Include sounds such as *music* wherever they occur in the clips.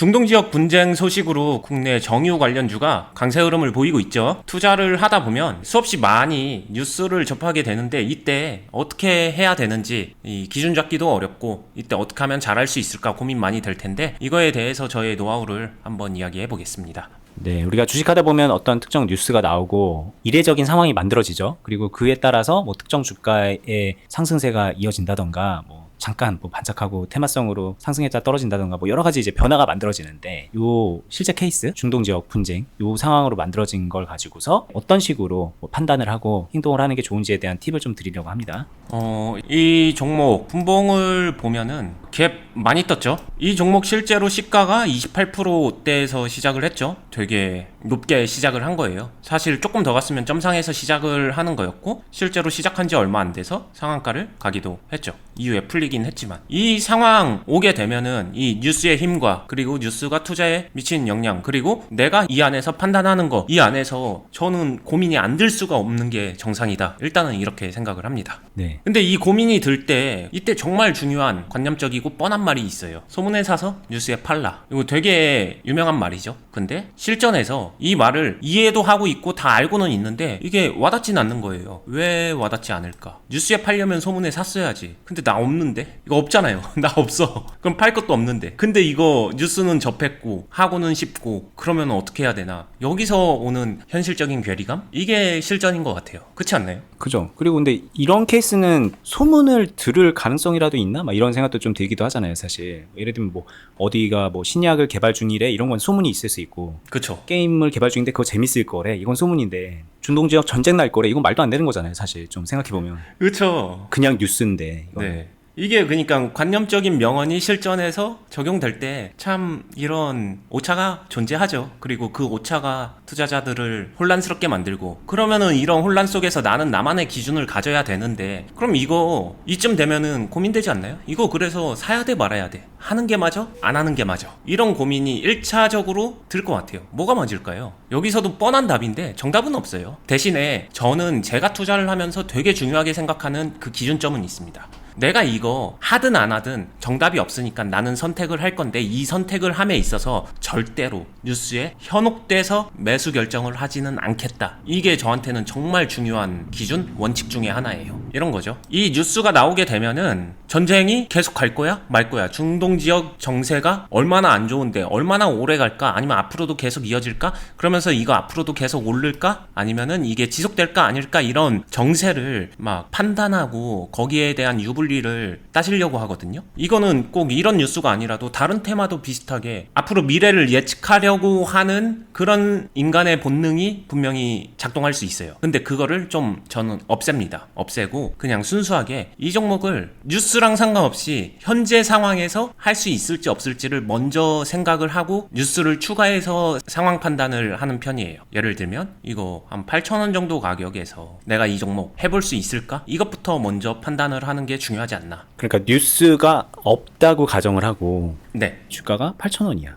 중동 지역 분쟁 소식으로 국내 정유 관련주가 강세 흐름을 보이고 있죠. 투자를 하다 보면 수없이 많이 뉴스를 접하게 되는데 이때 어떻게 해야 되는지 이 기준 잡기도 어렵고 이때 어떻게 하면 잘할 수 있을까 고민 많이 될 텐데 이거에 대해서 저의 노하우를 한번 이야기해 보겠습니다. 네, 우리가 주식하다 보면 어떤 특정 뉴스가 나오고 이례적인 상황이 만들어지죠. 그리고 그에 따라서 뭐 특정 주가의 상승세가 이어진다던가 뭐 잠깐 뭐 반짝하고 테마성으로 상승했다 떨어진다던가 뭐 여러 가지 이제 변화가 만들어지는데 요 실제 케이스 중동 지역 분쟁 요 상황으로 만들어진 걸 가지고서 어떤 식으로 뭐 판단을 하고 행동을 하는 게 좋은지에 대한 팁을 좀 드리려고 합니다. 어, 이 종목 분봉을 보면은 갭 많이 떴죠. 이 종목 실제로 시가가 28%대에서 시작을 했죠. 되게 높게 시작을 한 거예요. 사실 조금 더 갔으면 점상에서 시작을 하는 거였고 실제로 시작한 지 얼마 안 돼서 상한가를 가기도 했죠. 이후에 풀리 긴 했지만 이 상황 오게 되면은 이 뉴스의 힘과 그리고 뉴스가 투자에 미친 영향 그리고 내가 이 안에서 판단하는 거 이 안에서 저는 고민이 안 들 수가 없는 게 정상이다. 일단은 이렇게 생각을 합니다. 네. 근데 이 고민이 들 때 이때 정말 중요한 관념적이고 뻔한 말이 있어요. 소문에 사서 뉴스에 팔라. 이거 되게 유명한 말이죠. 근데 실전에서 이 말을 이해도 하고 있고 다 알고는 있는데 이게 와닿진 않는 거예요. 왜 와닿지 않을까? 뉴스에 팔려면 소문에 샀어야지. 근데 나 없는데? 이거 없잖아요. *laughs* 나 없어. 그럼 팔 것도 없는데. 근데 이거 뉴스는 접했고 하고는 싶고 그러면 어떻게 해야 되나? 여기서 오는 현실적인 괴리감? 이게 실전인 것 같아요. 그렇지 않나요? 그죠. 그리고 근데 이런 케이스는 소문을 들을 가능성이라도 있나? 막 이런 생각도 좀 들기도 하잖아요, 사실. 예를 들면 뭐 어디가 뭐 신약을 개발 중이래 이런 건 소문이 있을 수 있고 그쵸. 게임을 개발 중인데 그거 재밌을 거래 이건 소문인데 중동 지역 전쟁 날 거래 이건 말도 안 되는 거잖아요, 사실. 좀 생각해 보면 그쵸. 그냥 뉴스인데. 이건. 네. 이게 그러니까 관념적인 명언이 실전에서 적용될 때 참 이런 오차가 존재하죠. 그리고 그 오차가 투자자들을 혼란스럽게 만들고 그러면은 이런 혼란 속에서 나는 나만의 기준을 가져야 되는데 그럼 이거 이쯤 되면은 고민되지 않나요? 이거 그래서 사야 돼 말아야 돼. 하는 게 맞아? 안 하는 게 맞아. 이런 고민이 1차적으로 들 것 같아요. 뭐가 맞을까요? 여기서도 뻔한 답인데 정답은 없어요. 대신에 저는 제가 투자를 하면서 되게 중요하게 생각하는 그 기준점은 있습니다. 내가 이거 하든 안 하든 정답이 없으니까 나는 선택을 할 건데 이 선택을 함에 있어서 절대로 뉴스에 현혹돼서 매수 결정을 하지는 않겠다. 이게 저한테는 정말 중요한 기준 원칙 중에 하나예요. 이런 거죠. 이 뉴스가 나오게 되면은 전쟁이 계속 갈 거야? 말 거야? 중동 지역 정세가 얼마나 안 좋은데 얼마나 오래 갈까? 아니면 앞으로도 계속 이어질까? 그러면서 이거 앞으로도 계속 오를까? 아니면은 이게 지속될까 아닐까? 이런 정세를 막 판단하고 거기에 대한 유불 리를 따지려고 하거든요. 이거는 꼭 이런 뉴스가 아니라도 다른 테마도 비슷하게 앞으로 미래를 예측하려고 하는 그런 인간의 본능이 분명히 작동할 수 있어요. 근데 그거를 좀 저는 없앱니다. 없애고 그냥 순수하게 이 종목을 뉴스랑 상관없이 현재 상황에서 할 수 있을지 없을지를 먼저 생각을 하고 뉴스를 추가해서 상황 판단을 하는 편이에요. 예를 들면 이거 한 8,000원 정도 가격에서 내가 이 종목 해볼 수 있을까? 이것부터 먼저 판단을 하는 게 중요 하지 않나. 그러니까 뉴스가 없다고 가정을 하고 네. 주가가 8,000원이야.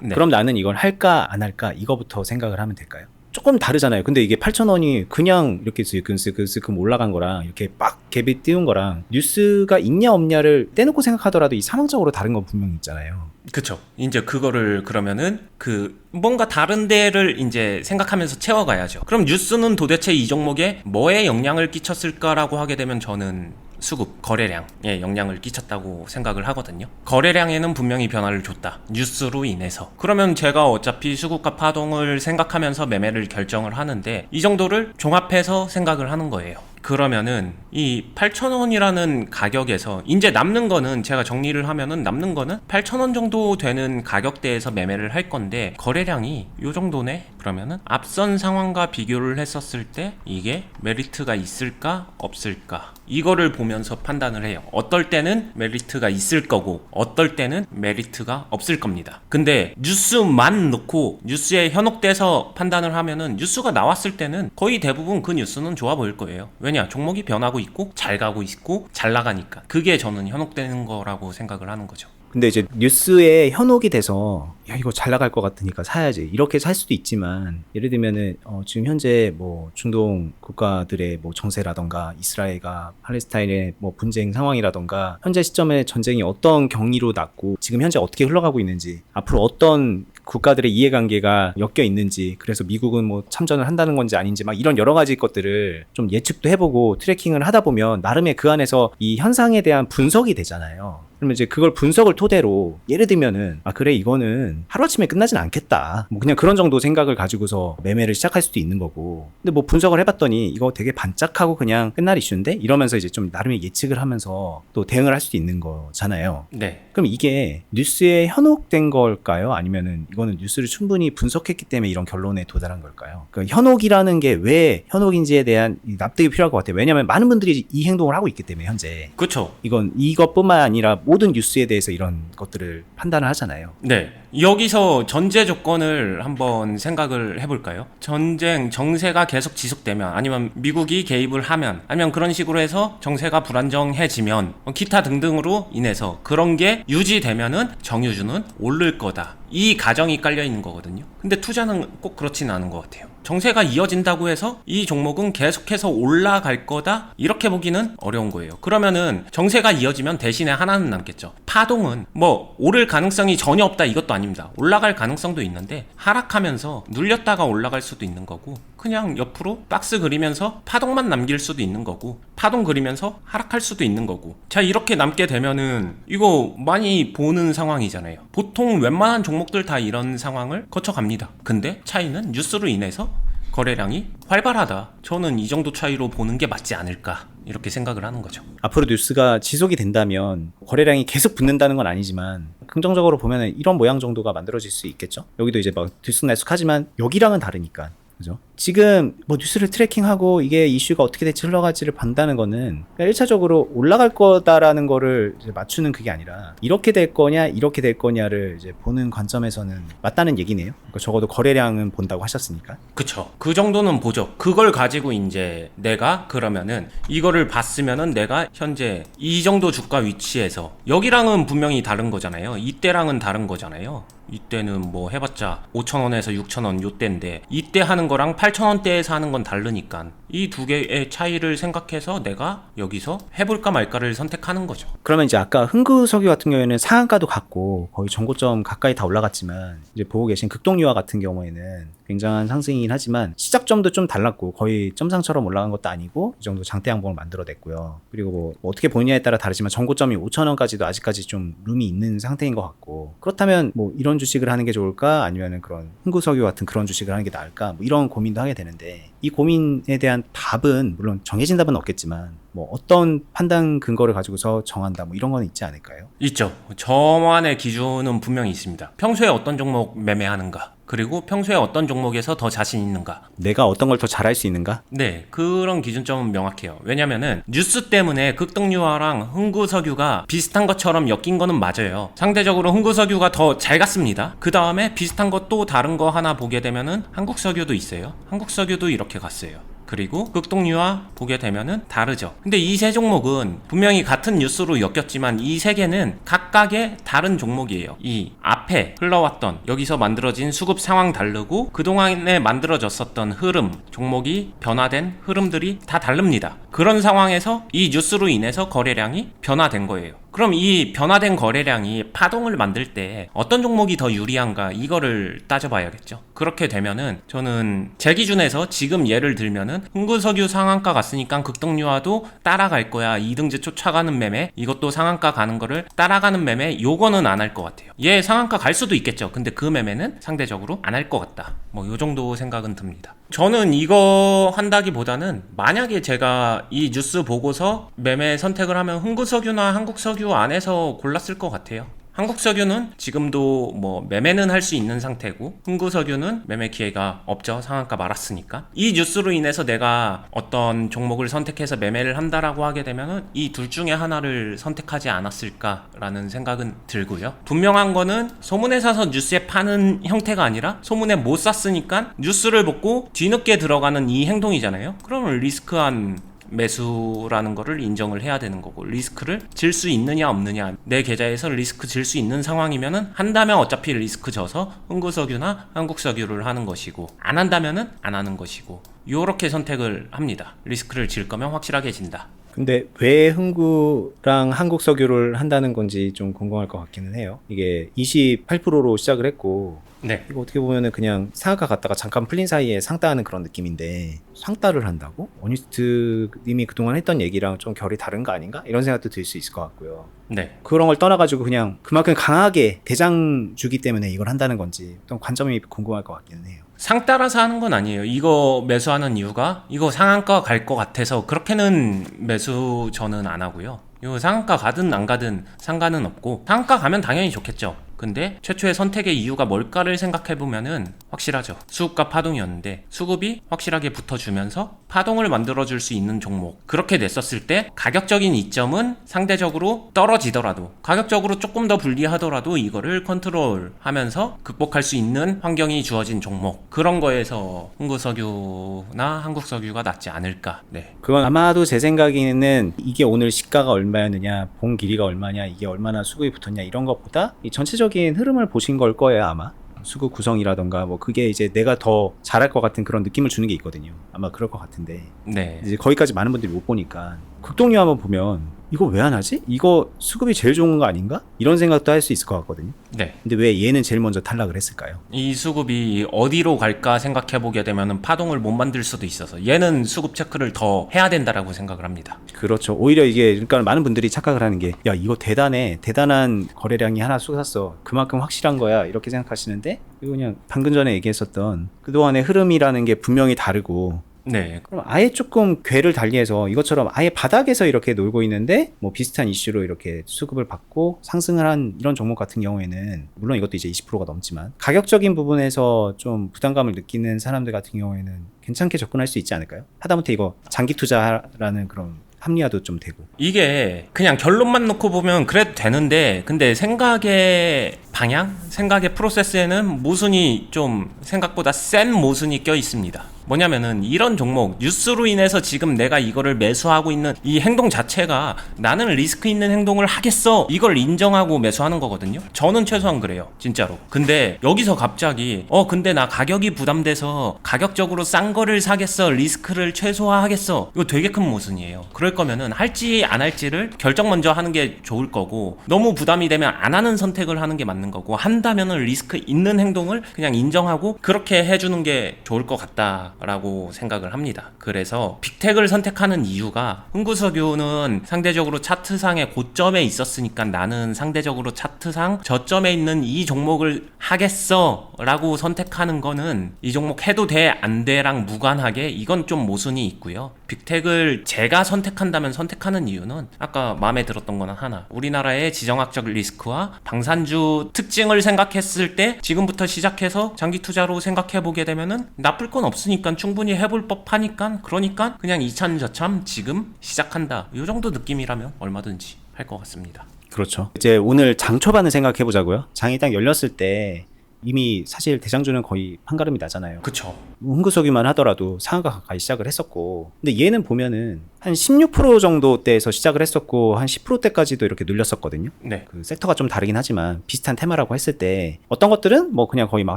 네. 그럼 나는 이걸 할까 안 할까 이거부터 생각을 하면 될까요? 조금 다르잖아요. 근데 이게 8,000원이 그냥 이렇게 스근스근스근 올라간 거랑 이렇게 빡 갭이 띄운 거랑 뉴스가 있냐 없냐를 떼놓고 생각하더라도 이 상황적으로 다른 건 분명히 있잖아요. 그쵸. 이제 그거를 그러면은 그 뭔가 다른 데를 이제 생각하면서 채워가야죠. 그럼 뉴스는 도대체 이 종목에 뭐에 영향을 끼쳤을까라고 하게 되면 저는 수급, 거래량에 영향을 끼쳤다고 생각을 하거든요. 거래량에는 분명히 변화를 줬다. 뉴스로 인해서. 그러면 제가 어차피 수급과 파동을 생각하면서 매매를 결정을 하는데 이 정도를 종합해서 생각을 하는 거예요. 그러면은 이 8,000원이라는 가격에서 이제 남는 거는 제가 정리를 하면은 남는 거는 8,000원 정도 되는 가격대에서 매매를 할 건데 거래량이 요 정도네. 그러면은 앞선 상황과 비교를 했었을 때 이게 메리트가 있을까 없을까 이거를 보면서 판단을 해요. 어떨 때는 메리트가 있을 거고 어떨 때는 메리트가 없을 겁니다. 근데 뉴스만 놓고 뉴스에 현혹돼서 판단을 하면은 뉴스가 나왔을 때는 거의 대부분 그 뉴스는 좋아 보일 거예요. 왜냐 종목이 변하고 있고 잘 가고 있고 잘 나가니까 그게 저는 현혹되는 거라고 생각을 하는 거죠. 근데 이제 뉴스에 현혹이 돼서 야 이거 잘 나갈 것 같으니까 사야지 이렇게 살 수도 있지만 예를 들면은 어, 지금 현재 뭐 중동 국가들의 뭐 정세라던가 이스라엘과 팔레스타인의 뭐 분쟁 상황이라던가 현재 시점에 전쟁이 어떤 경위로 났고 지금 현재 어떻게 흘러가고 있는지 앞으로 어떤 국가들의 이해관계가 엮여 있는지 그래서 미국은 뭐 참전을 한다는 건지 아닌지 막 이런 여러 가지 것들을 좀 예측도 해보고 트래킹을 하다 보면 나름의 그 안에서 이 현상에 대한 분석이 되잖아요. 그러면 이제 그걸 분석을 토대로 예를 들면은 아 그래 이거는 하루아침에 끝나진 않겠다 뭐 그냥 그런 정도 생각을 가지고서 매매를 시작할 수도 있는 거고 근데 뭐 분석을 해봤더니 이거 되게 반짝하고 그냥 끝날 이슈인데 이러면서 이제 좀 나름의 예측을 하면서 또 대응을 할 수도 있는 거잖아요 네. 그럼 이게 뉴스에 현혹된 걸까요? 아니면은 이거는 뉴스를 충분히 분석했기 때문에 이런 결론에 도달한 걸까요? 그 현혹이라는 게 왜 현혹인지에 대한 이 납득이 필요할 것 같아요. 왜냐하면 많은 분들이 이 행동을 하고 있기 때문에 현재 그쵸. 이건 이것뿐만 아니라 모든 뉴스에 대해서 이런 것들을 판단을 하잖아요. 네. 여기서 전제 조건을 한번 생각을 해볼까요? 전쟁, 정세가 계속 지속되면, 아니면 미국이 개입을 하면, 아니면 그런 식으로 해서 정세가 불안정해지면, 어, 기타 등등으로 인해서 그런 게 유지되면은 정유주는 오를 거다. 이 가정이 깔려 있는 거거든요. 근데 투자는 꼭 그렇지는 않은 것 같아요. 정세가 이어진다고 해서 이 종목은 계속해서 올라갈 거다? 이렇게 보기는 어려운 거예요. 그러면은 정세가 이어지면 대신에 하나는 남겠죠. 파동은 뭐 오를 가능성이 전혀 없다 이것도 아닙니다. 올라갈 가능성도 있는데 하락하면서 눌렸다가 올라갈 수도 있는 거고 그냥 옆으로 박스 그리면서 파동만 남길 수도 있는 거고 파동 그리면서 하락할 수도 있는 거고 자 이렇게 남게 되면은 이거 많이 보는 상황이잖아요. 보통 웬만한 종목들 다 이런 상황을 거쳐갑니다. 근데 차이는 뉴스로 인해서 거래량이 활발하다. 저는 이 정도 차이로 보는 게 맞지 않을까. 이렇게 생각을 하는 거죠. 앞으로 뉴스가 지속이 된다면 거래량이 계속 붙는다는 건 아니지만 긍정적으로 보면 이런 모양 정도가 만들어질 수 있겠죠. 여기도 이제 막 들쑥날쑥하지만 여기랑은 다르니까. 그죠? 지금 뭐 뉴스를 트래킹하고 이게 이슈가 어떻게 될지 흘러갈지를 본다는 거는 그러니까 1차적으로 올라갈 거다라는 거를 맞추는 그게 아니라 이렇게 될 거냐 이렇게 될 거냐를 이제 보는 관점에서는 맞다는 얘기네요. 그러니까 적어도 거래량은 본다고 하셨으니까. 그쵸. 그 정도는 보죠. 그걸 가지고 이제 내가 그러면은 이거를 봤으면은 내가 현재 이 정도 주가 위치에서 여기랑은 분명히 다른 거잖아요. 이때랑은 다른 거잖아요. 이때는 뭐 해봤자 5천원에서 6천원 요때인데 이때 하는 거랑 8 천원대에서 하는 건 다르니까 이 두 개의 차이를 생각해서 내가 여기서 해볼까 말까를 선택하는 거죠. 그러면 이제 아까 흥구석유 같은 경우에는 상한가도 갔고 거의 전고점 가까이 다 올라갔지만 이제 보고 계신 극동유화 같은 경우에는 굉장한 상승이긴 하지만 시작점도 좀 달랐고 거의 점상처럼 올라간 것도 아니고 이 정도 장대 양봉을 만들어냈고요. 그리고 뭐 어떻게 보느냐에 따라 다르지만 전고점이 5천 원까지도 아직까지 좀 룸이 있는 상태인 것 같고 그렇다면 뭐 이런 주식을 하는 게 좋을까 아니면은 그런 흥구석유 같은 그런 주식을 하는 게 나을까 뭐 이런 고민도 하게 되는데 이 고민에 대한 답은 물론 정해진 답은 없겠지만 뭐 어떤 판단 근거를 가지고서 정한다 뭐 이런 건 있지 않을까요? 있죠. 저만의 기준은 분명히 있습니다. 평소에 어떤 종목 매매하는가, 그리고 평소에 어떤 종목에서 더 자신 있는가. 내가 어떤 걸 더 잘할 수 있는가? 네, 그런 기준점은 명확해요. 왜냐면은 뉴스 때문에 극동유화랑 흥구석유가 비슷한 것처럼 엮인 거는 맞아요. 상대적으로 흥구석유가 더 잘 갔습니다. 그 다음에 비슷한 것 또 다른 거 하나 보게 되면은 한국석유도 있어요. 한국석유도 이렇게 갔어요. 그리고 극동유화 보게 되면은 다르죠. 근데 이 세 종목은 분명히 같은 뉴스로 엮였지만 이 세 개는 각각의 다른 종목이에요. 이 앞에 흘러왔던 여기서 만들어진 수급 상황 다르고 그동안에 만들어졌었던 흐름, 종목이 변화된 흐름들이 다 다릅니다. 그런 상황에서 이 뉴스로 인해서 거래량이 변화된 거예요. 그럼 이 변화된 거래량이 파동을 만들 때 어떤 종목이 더 유리한가 이거를 따져봐야겠죠. 그렇게 되면은 저는 제 기준에서 지금 예를 들면은 흥구석유 상한가 갔으니까 극동유화도 따라갈 거야. 이등제 쫓아가는 매매 이것도 상한가 가는 거를 따라가는 매매 요거는 안 할 것 같아요. 얘 상한가 갈 수도 있겠죠. 근데 그 매매는 상대적으로 안 할 것 같다. 뭐 요 정도 생각은 듭니다. 저는 이거 한다기보다는 만약에 제가 이 뉴스 보고서 매매 선택을 하면 흥구석유나 한국석유 안에서 골랐을 것 같아요. 한국 석유는 지금도 뭐 매매는 할 수 있는 상태고 흥구 석유는 매매 기회가 없죠. 상한가 말았으니까. 이 뉴스로 인해서 내가 어떤 종목을 선택해서 매매를 한다라고 하게 되면은 이 둘 중에 하나를 선택하지 않았을까라는 생각은 들고요. 분명한 거는 소문에 사서 뉴스에 파는 형태가 아니라 소문에 못 샀으니까 뉴스를 보고 뒤늦게 들어가는 이 행동이잖아요. 그러면 리스크한 매수라는 거를 인정을 해야 되는 거고 리스크를 질 수 있느냐 없느냐 내 계좌에서 리스크 질 수 있는 상황이면은 한다면 어차피 리스크 져서 흥구석유나 한국석유를 하는 것이고 안 한다면은 안 하는 것이고 요렇게 선택을 합니다. 리스크를 질 거면 확실하게 진다. 근데 왜 흥구랑 한국 석유를 한다는 건지 좀 궁금할 것 같기는 해요. 이게 28%로 시작을 했고 네. 이거 어떻게 보면은 그냥 상한가 갔다가 잠깐 풀린 사이에 상따하는 그런 느낌인데 상따를 한다고? 어니스트 님이 그동안 했던 얘기랑 좀 결이 다른 거 아닌가? 이런 생각도 들 수 있을 것 같고요. 네. 그런 걸 떠나가지고 그냥 그만큼 강하게 대장 주기 때문에 이걸 한다는 건지 어떤 관점이 궁금할 것 같기는 해요. 상 따라서 하는 건 아니에요. 이거 매수하는 이유가 이거 상한가 갈 것 같아서 그렇게는 매수 저는 안 하고요. 이거 상한가 가든 안 가든 상관은 없고 상한가 가면 당연히 좋겠죠. 근데 최초의 선택의 이유가 뭘까를 생각해 보면은 확실하죠. 수급과 파동이었는데 수급이 확실하게 붙어주면서 파동을 만들어줄 수 있는 종목 그렇게 냈었을 때 가격적인 이점은 상대적으로 떨어지더라도 가격적으로 조금 더 불리하더라도 이거를 컨트롤 하면서 극복할 수 있는 환경이 주어진 종목 그런 거에서 흥구석유나 한국석유가 낫지 않을까. 네. 그건 아마도 제 생각에는 이게 오늘 시가가 얼마였느냐, 본 길이가 얼마냐, 이게 얼마나 수급이 붙었냐 이런 것보다 이 전체적인 흐름을 보신 걸 거예요 아마. 수급 구성이라던가 뭐 그게 이제 내가 더 잘할 것 같은 그런 느낌을 주는 게 있거든요. 아마 그럴 것 같은데 네. 이제 거기까지 많은 분들이 못 보니까 극동료 한번 보면 이거 왜 안 하지? 이거 수급이 제일 좋은 거 아닌가? 이런 생각도 할 수 있을 것 같거든요. 네. 근데 왜 얘는 제일 먼저 탈락을 했을까요? 이 수급이 어디로 갈까 생각해 보게 되면은 파동을 못 만들 수도 있어서 얘는 수급 체크를 더 해야 된다라고 생각을 합니다. 그렇죠. 오히려 이게 그러니까 많은 분들이 착각을 하는 게 야 이거 대단해 대단한 거래량이 하나 쏟았어 그만큼 확실한 거야 이렇게 생각하시는데 이거 그냥 방금 전에 얘기했었던 그 동안의 흐름이라는 게 분명히 다르고 네. 그럼 아예 조금 궤를 달리해서 이것처럼 아예 바닥에서 이렇게 놀고 있는데 뭐 비슷한 이슈로 이렇게 수급을 받고 상승을 한 이런 종목 같은 경우에는 물론 이것도 이제 20%가 넘지만 가격적인 부분에서 좀 부담감을 느끼는 사람들 같은 경우에는 괜찮게 접근할 수 있지 않을까요? 하다못해 이거 장기 투자라는 그런 합리화도 좀 되고 이게 그냥 결론만 놓고 보면 그래도 되는데 근데 생각의 방향, 생각의 프로세스에는 모순이 좀 생각보다 센 모순이 껴 있습니다. 뭐냐면은 이런 종목 뉴스로 인해서 지금 내가 이거를 매수하고 있는 이 행동 자체가 나는 리스크 있는 행동을 하겠어 이걸 인정하고 매수하는 거거든요. 저는 최소한 그래요. 진짜로. 근데 여기서 갑자기 어 근데 나 가격이 부담돼서 가격적으로 싼 거를 사겠어 리스크를 최소화하겠어 이거 되게 큰 모순이에요. 그럴 거면은 할지 안 할지를 결정 먼저 하는 게 좋을 거고 너무 부담이 되면 안 하는 선택을 하는 게 맞는 거고 한다면은 리스크 있는 행동을 그냥 인정하고 그렇게 해주는 게 좋을 것 같다 라고 생각을 합니다. 그래서 빅텍을 선택하는 이유가 흥구석유는 상대적으로 차트상의 고점에 있었으니까 나는 상대적으로 차트상 저점에 있는 이 종목을 하겠어 라고 선택하는 거는 이 종목 해도 돼 안 돼랑 무관하게 이건 좀 모순이 있고요. 빅텍을 제가 선택한다면 선택하는 이유는 아까 마음에 들었던 거는 하나 우리나라의 지정학적 리스크와 방산주 특징을 생각했을 때 지금부터 시작해서 장기 투자로 생각해 보게 되면은 나쁠 건 없으니까 충분히 해볼 법하니까 그러니까 그냥 이참저참 지금 시작한다 이 정도 느낌이라면 얼마든지 할 것 같습니다. 그렇죠. 이제 오늘 장 초반을 생각해 보자고요. 장이 딱 열렸을 때 이미 사실 대장주는 거의 판가름이 나잖아요. 그쵸. 흥구석유만 하더라도 상한가 가까이 시작을 했었고 근데 얘는 보면은 한 16% 정도 대에서 시작을 했었고 한 10%대까지도 이렇게 눌렸었거든요. 네. 그 섹터가 좀 다르긴 하지만 비슷한 테마라고 했을 때 어떤 것들은 뭐 그냥 거의 막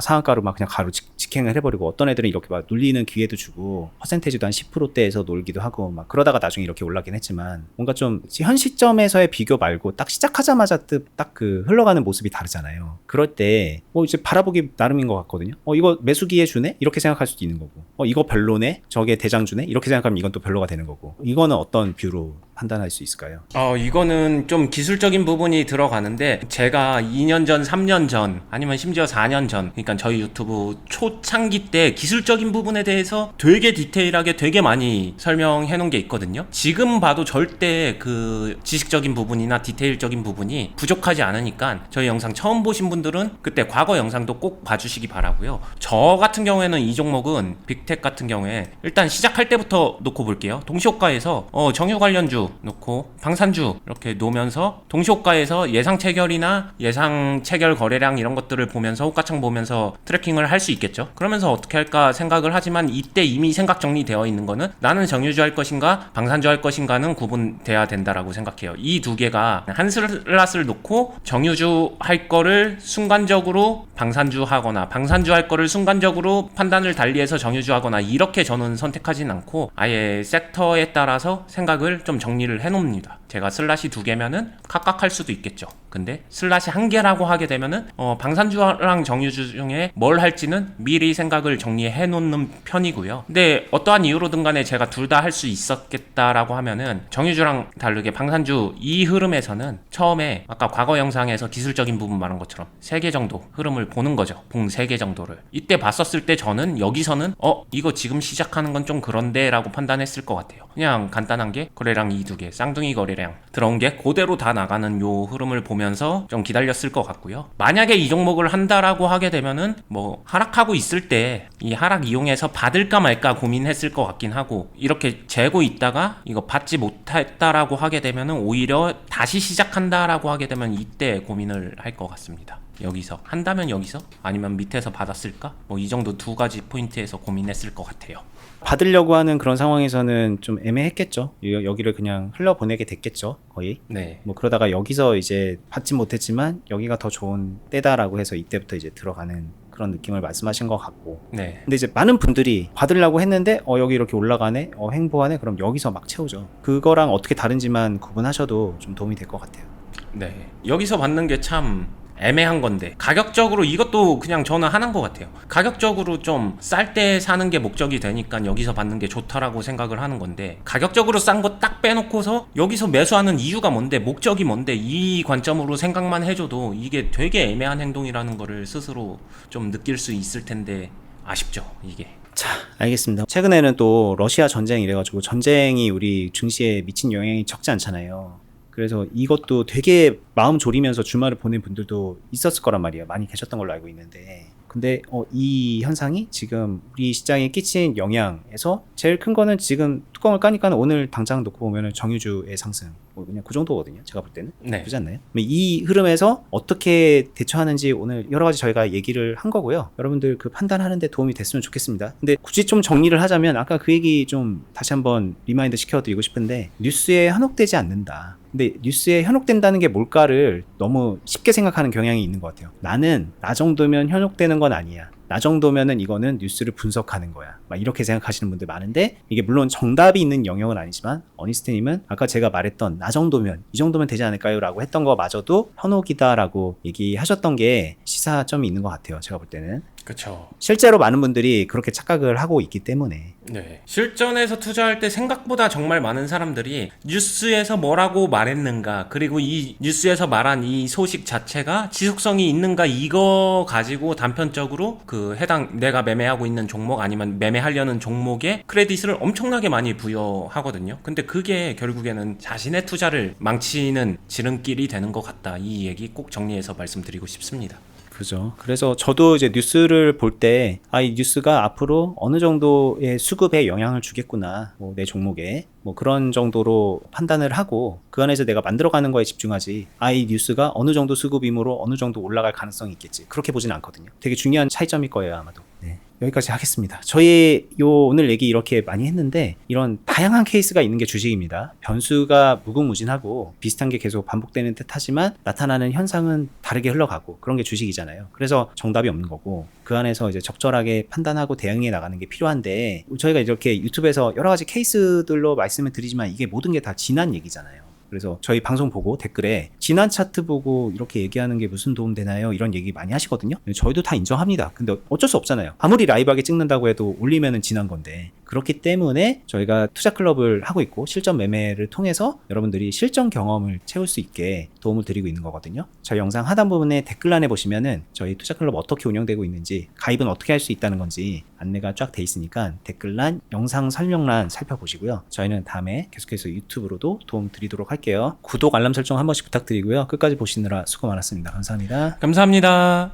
상한가로 막 그냥 가로 직, 직행을 해버리고 어떤 애들은 이렇게 막 눌리는 기회도 주고 퍼센테이지도 한 10%대에서 놀기도 하고 막 그러다가 나중에 이렇게 올라긴 했지만 뭔가 좀 현 시점에서의 비교 말고 딱 시작하자마자 딱 그 흘러가는 모습이 다르잖아요. 그럴 때 뭐 이제 바라보기 나름인 것 같거든요. 어 이거 매수기에 주네 이렇게 생각할 수도 있는 거고. 어 이거 별로네 저게 대장주네? 이렇게 생각하면 이건 또 별로가 되는 거고. 이거는 어떤 뷰로 판단할 수 있을까요? 어, 이거는 좀 기술적인 부분이 들어가는데, 제가 2년 전, 3년 전, 아니면 심지어 4년 전, 그러니까 저희 유튜브 초창기 때 기술적인 부분에 대해서 되게 디테일하게 되게 많이 설명해 놓은 게 있거든요. 지금 봐도 절대 그 지식적인 부분이나 디테일적인 부분이 부족하지 않으니까 저희 영상 처음 보신 분들은 그때 과거 영상도 꼭 봐주시기 바라고요. 저 같은 경우에는 이 종목은 빅텍 같은 경우에 일단 시작할 때부터 놓고 볼게요. 동시호가에서 어, 정유 관련주 놓고 방산주 이렇게 놓으면서 동시호가에서 예상 체결이나 예상 체결 거래량 이런 것들을 보면서 호가창 보면서 트래킹을 할 수 있겠죠. 그러면서 어떻게 할까 생각을 하지만 이때 이미 생각 정리되어 있는 거는 나는 정유주 할 것인가 방산주 할 것인가는 구분돼야 된다라고 생각해요. 이 두 개가 한 슬롯을 놓고 정유주 할 거를 순간적으로 방산주 하거나 방산주 할 거를 순간적으로 판단을 달리해서 정유주 하거나 이렇게 저는 선택하진 않고 아예 섹터에 따라서 생각을 좀 정리 를 해 놓습니다. 제가 슬롯이 두 개면은 각각 할 수도 있겠죠. 근데 슬롯이 한 개라고 하게 되면은 어, 방산주랑 정유주 중에 뭘 할지는 미리 생각을 정리해 놓는 편이고요. 근데 어떠한 이유로든 간에 제가 둘 다 할 수 있었겠다라고 하면은 정유주랑 다르게 방산주 이 흐름에서는 처음에 아까 과거 영상에서 기술적인 부분 말한 것처럼 세 개 정도 흐름을 보는 거죠. 봉 세 개 정도를. 이때 봤었을 때 저는 여기서는 어 이거 지금 시작하는 건 좀 그런데라고 판단했을 것 같아요. 그냥 간단한 게 거래량 이 두 개, 쌍둥이 거래량 들어온 게 그대로 다 나가는 요 흐름을 보면 서 좀 기다렸을 것 같고요. 만약에 이 종목을 한다라고 하게 되면은 뭐 하락하고 있을 때 이 하락 이용해서 받을까 말까 고민했을 것 같긴 하고 이렇게 재고 있다가 이거 받지 못했다라고 하게 되면은 오히려 다시 시작한다라고 하게 되면 이때 고민을 할 것 같습니다. 여기서 한다면 여기서 아니면 밑에서 받았을까? 뭐 이 정도 두 가지 포인트에서 고민했을 것 같아요. 받으려고 하는 그런 상황에서는 좀 애매했겠죠. 여- 여기를 그냥 흘려보내게 됐겠죠. 거의. 네. 뭐 그러다가 여기서 이제 받지 못했지만 여기가 더 좋은 때다라고 해서 이때부터 이제 들어가는 그런 느낌을 말씀하신 것 같고 네. 근데 이제 많은 분들이 받으려고 했는데 어 여기 이렇게 올라가네 어 횡보하네 그럼 여기서 막 채우죠 그거랑 어떻게 다른지만 구분하셔도 좀 도움이 될 것 같아요 네. 여기서 받는 게 참 애매한 건데 가격적으로 이것도 그냥 저는 하는 것 같아요. 가격적으로 좀 쌀 때 사는 게 목적이 되니까 여기서 받는 게 좋다라고 생각을 하는 건데 가격적으로 싼 거 딱 빼놓고서 여기서 매수하는 이유가 뭔데 목적이 뭔데 이 관점으로 생각만 해줘도 이게 되게 애매한 행동이라는 거를 스스로 좀 느낄 수 있을 텐데 아쉽죠 이게. 자 알겠습니다 최근에는 또 러시아 전쟁 이래가지고 전쟁이 우리 증시에 미친 영향이 적지 않잖아요 그래서 이것도 되게 마음 졸이면서 주말을 보낸 분들도 있었을 거란 말이에요 많이 계셨던 걸로 알고 있는데 근데 어, 이 현상이 지금 우리 시장에 끼친 영향에서 제일 큰 거는 지금 뚜껑을 까니까 오늘 당장 놓고 보면 정유주의 상승 뭐 그냥 그 정도거든요 제가 볼 때는 네. 그렇지 않나요? 이 흐름에서 어떻게 대처하는지 오늘 여러 가지 저희가 얘기를 한 거고요. 여러분들 그 판단하는데 도움이 됐으면 좋겠습니다. 근데 굳이 좀 정리를 하자면 아까 그 얘기 좀 다시 한번 리마인드 시켜드리고 싶은데 뉴스에 현혹되지 않는다. 근데 뉴스에 현혹된다는 게 뭘까를 너무 쉽게 생각하는 경향이 있는 것 같아요. 나는 나 정도면 현혹되는 건 아니야. 나 정도면은 이거는 뉴스를 분석하는 거야. 막 이렇게 생각하시는 분들 많은데 이게 물론 정답이 있는 영역은 아니지만 어니스트님은 아까 제가 말했던 나 정도면 이 정도면 되지 않을까요?라고 했던 거마저도 현혹이다라고 얘기하셨던 게 시사점이 있는 것 같아요. 제가 볼 때는 그렇죠. 실제로 많은 분들이 그렇게 착각을 하고 있기 때문에 네. 실전에서 투자할 때 생각보다 정말 많은 사람들이 뉴스에서 뭐라고 말했는가, 그리고 이 뉴스에서 말한 이 소식 자체가 지속성이 있는가, 이거 가지고 단편적으로 그 해당 내가 매매하고 있는 종목 아니면 매매하려는 종목에 크레딧을 엄청나게 많이 부여하거든요. 근데 그게 결국에는 자신의 투자를 망치는 지름길이 되는 것 같다. 이 얘기 꼭 정리해서 말씀드리고 싶습니다. 그죠. 그래서 저도 이제 뉴스를 볼 때, 아, 이 뉴스가 앞으로 어느 정도의 수급에 영향을 주겠구나, 뭐, 내 종목에. 뭐, 그런 정도로 판단을 하고, 그 안에서 내가 만들어가는 거에 집중하지, 아, 이 뉴스가 어느 정도 수급이므로 어느 정도 올라갈 가능성이 있겠지. 그렇게 보진 않거든요. 되게 중요한 차이점일 거예요, 아마도. 네. 여기까지 하겠습니다. 저희 요 오늘 얘기 이렇게 많이 했는데 이런 다양한 케이스가 있는 게 주식입니다. 변수가 무궁무진하고 비슷한 게 계속 반복되는 듯 하지만 나타나는 현상은 다르게 흘러가고 그런 게 주식이잖아요. 그래서 정답이 없는 거고 그 안에서 이제 적절하게 판단하고 대응해 나가는 게 필요한데 저희가 이렇게 유튜브에서 여러 가지 케이스들로 말씀을 드리지만 이게 모든 게 다 지난 얘기잖아요. 그래서 저희 방송 보고 댓글에 지난 차트 보고 이렇게 얘기하는 게 무슨 도움 되나요? 이런 얘기 많이 하시거든요. 저희도 다 인정합니다. 근데 어쩔 수 없잖아요. 아무리 라이브하게 찍는다고 해도 올리면은 지난 건데 그렇기 때문에 저희가 투자 클럽을 하고 있고 실전 매매를 통해서 여러분들이 실전 경험을 채울 수 있게 도움을 드리고 있는 거거든요. 저희 영상 하단 부분에 댓글란에 보시면은 저희 투자 클럽 어떻게 운영되고 있는지 가입은 어떻게 할 수 있다는 건지 안내가 쫙 돼 있으니까 댓글란 영상 설명란 살펴보시고요. 저희는 다음에 계속해서 유튜브로도 도움 드리도록 할게요. 구독 알람 설정 한 번씩 부탁드리고요. 끝까지 보시느라 수고 많았습니다. 감사합니다. 감사합니다.